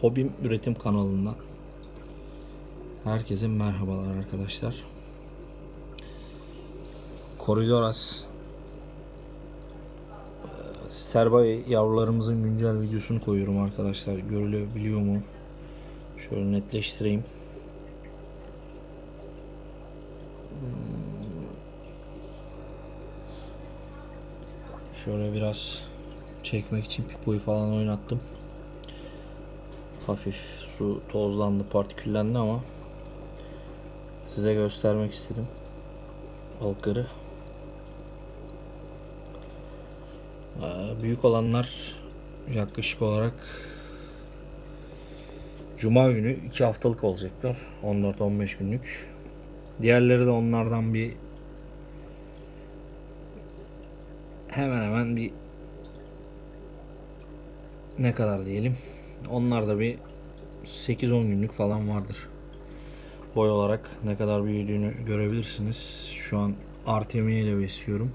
Hobim Üretim kanalından herkese merhabalar arkadaşlar. Koridoras e, Sterbay yavrularımızın güncel videosunu koyuyorum arkadaşlar. Görülebiliyor mu? Şöyle netleştireyim. Şöyle biraz çekmek için pipoyu falan oynattım. Hafif su tozlandı, partiküllendi ama size göstermek istedim balıkları. Ee, Büyük olanlar yaklaşık olarak Cuma günü 2 haftalık olacaklar. 14-15 günlük. Diğerleri de onlardan bir hemen hemen bir ne kadar diyelim. Onlar da bir 8-10 günlük falan vardır. Boy olarak ne kadar büyüdüğünü görebilirsiniz. Şu an Artemia ile besliyorum.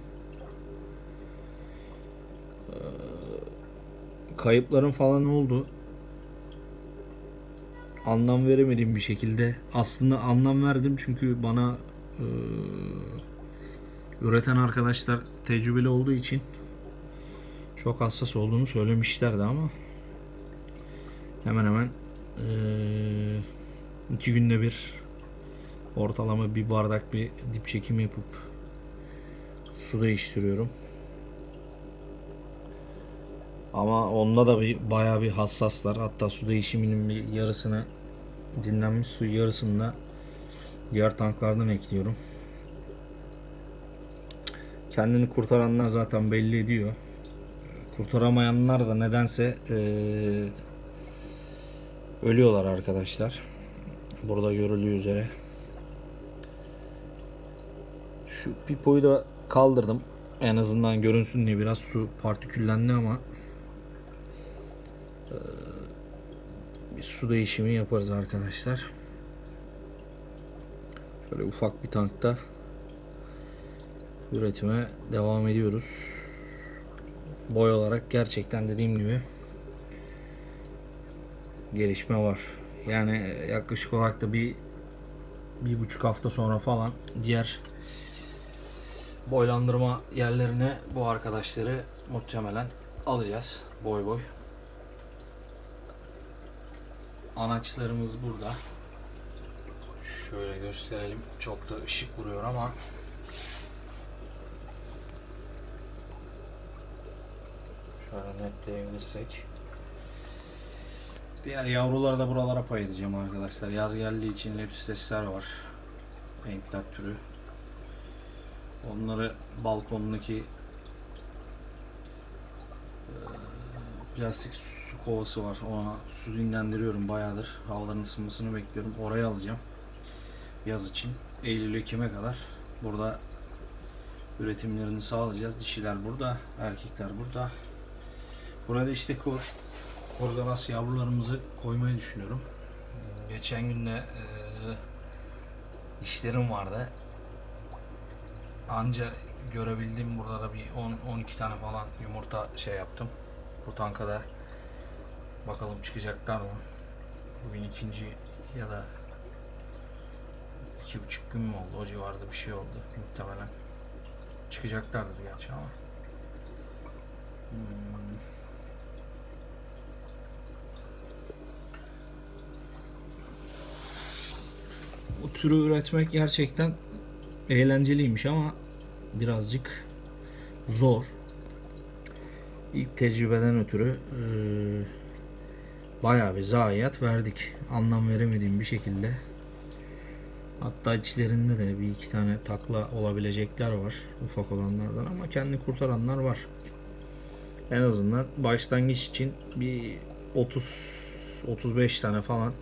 Ee, Kayıplarım falan oldu. Anlam veremediğim bir şekilde aslında anlam verdim çünkü bana e, üreten arkadaşlar tecrübeli olduğu için çok hassas olduğunu söylemişlerdi ama hemen hemen eee, iki günde bir ortalama bir bardak bir dip çekim yapıp su değiştiriyorum. Ama onda da bir bayağı bir hassaslar. Hatta su değişiminin bir yarısını dinlenmiş su yarısını da diğer tanklardan ekliyorum. Kendini kurtaranlar zaten belli ediyor. Kurtaramayanlar da nedense eee, ölüyorlar arkadaşlar. Burada görüldüğü üzere. Şu pipoyu da kaldırdım. En azından görünsün diye biraz su partiküllendi ama bir su değişimi yaparız arkadaşlar. Şöyle ufak bir tankta üretime devam ediyoruz. Boy olarak gerçekten dediğim gibi gelişme var. Yani yaklaşık olarak da bir bir buçuk hafta sonra falan diğer boylandırma yerlerine bu arkadaşları muhtemelen alacağız boy boy. Anaçlarımız burada. Şöyle gösterelim. Çok da ışık vuruyor ama Şöyle netleyebilirsek. Diğer yavruları da buralara pay edeceğim arkadaşlar. Yaz geldiği için lepsisler var. Renkler türü. Onları balkondaki eee, plastik su kovası var. Ona su dinlendiriyorum bayağıdır. Havaların ısınmasını bekliyorum. Oraya alacağım. Yaz için. Eylül Ekim'e kadar burada üretimlerini sağlayacağız. Dişiler burada, erkekler burada. Burada işte kor, korgalas yavrularımızı koymayı düşünüyorum. Ee, Geçen gün de eee, işlerim vardı. Anca görebildim burada da bir 10-12 tane falan yumurta şey yaptım. Bu tanka da bakalım çıkacaklar mı? Bugün ikinci ya da iki buçuk gün mü oldu? O civarda bir şey oldu muhtemelen. Çıkacaklardır gerçi ama. Hmm. Bu türü üretmek gerçekten eğlenceliymiş ama birazcık zor. İlk tecrübeden ötürü eee, bayağı bir zayiat verdik. Anlam veremediğim bir şekilde. Hatta içlerinde de bir iki tane takla olabilecekler var. Ufak olanlardan ama kendini kurtaranlar var. En azından başlangıç için bir 30 35 tane falan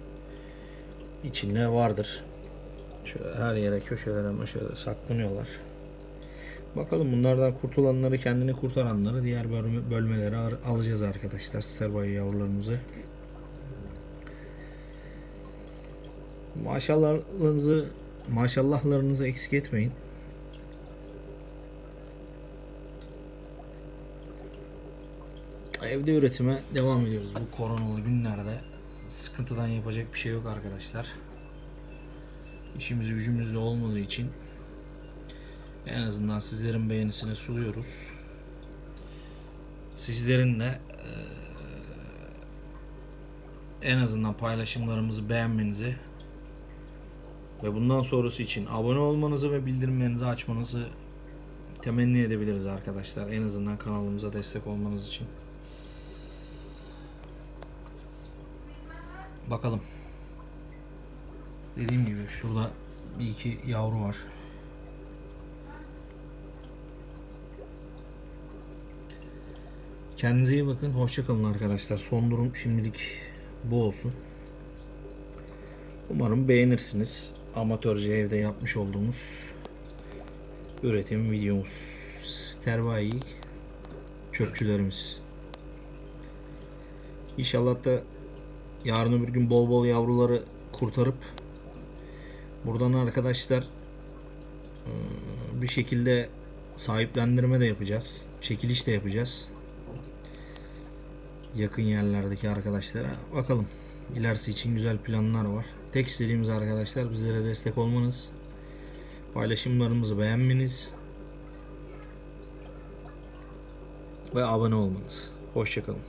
içinde vardır. Şöyle her yere köşelere köşelere saklanıyorlar. Bakalım bunlardan kurtulanları kendini kurtaranları diğer bölme, bölmelere alacağız arkadaşlar. Sterbay yavrularımızı. Maşallahlarınızı maşallahlarınızı eksik etmeyin. Evde üretime devam ediyoruz bu koronalı günlerde. sıkıntıdan yapacak bir şey yok arkadaşlar. İşimiz gücümüz de olmadığı için en azından sizlerin beğenisini suluyoruz. Sizlerin de en azından paylaşımlarımızı beğenmenizi ve bundan sonrası için abone olmanızı ve bildirimlerinizi açmanızı temenni edebiliriz arkadaşlar. En azından kanalımıza destek olmanız için. Bakalım. Dediğim gibi şurada bir iki yavru var. Kendinize iyi bakın. Hoşçakalın arkadaşlar. Son durum şimdilik bu olsun. Umarım beğenirsiniz. Amatörce evde yapmış olduğumuz üretim videomuz. Stervai çöpçülerimiz. İnşallah da yarın öbür gün bol bol yavruları kurtarıp buradan arkadaşlar eee, bir şekilde sahiplendirme de yapacağız. Çekiliş de yapacağız. Yakın yerlerdeki arkadaşlara bakalım. İlerisi için güzel planlar var. Tek istediğimiz arkadaşlar bizlere destek olmanız, paylaşımlarımızı beğenmeniz ve abone olmanız. Hoşçakalın.